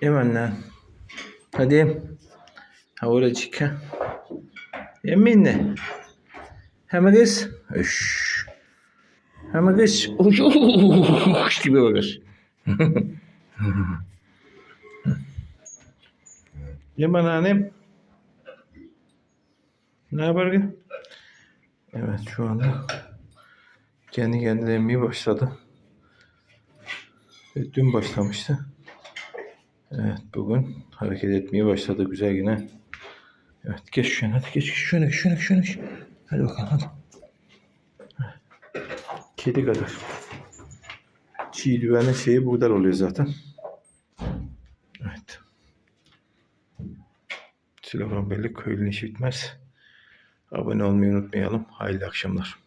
Hemen lan. Hadi. Ha oracık ha. Yeminle. Hemen kız. Üş. Hemen kız. Uş, uş gibi bakar. Yaman annem. Ne haber ki? Evet şu anda kendi kendine emmeye başladı. Evet, dün başlamıştı. Evet bugün hareket etmeye başladı güzel yine. Evet geç şuna hadi geç şuna şuna şuna. Hadi bakalım hadi. Kedi kadar. Çiğ düvenin şeyi buradan oluyor zaten. Evet. Silahın belli köylünün işi bitmez. Abone olmayı unutmayalım. Hayırlı akşamlar.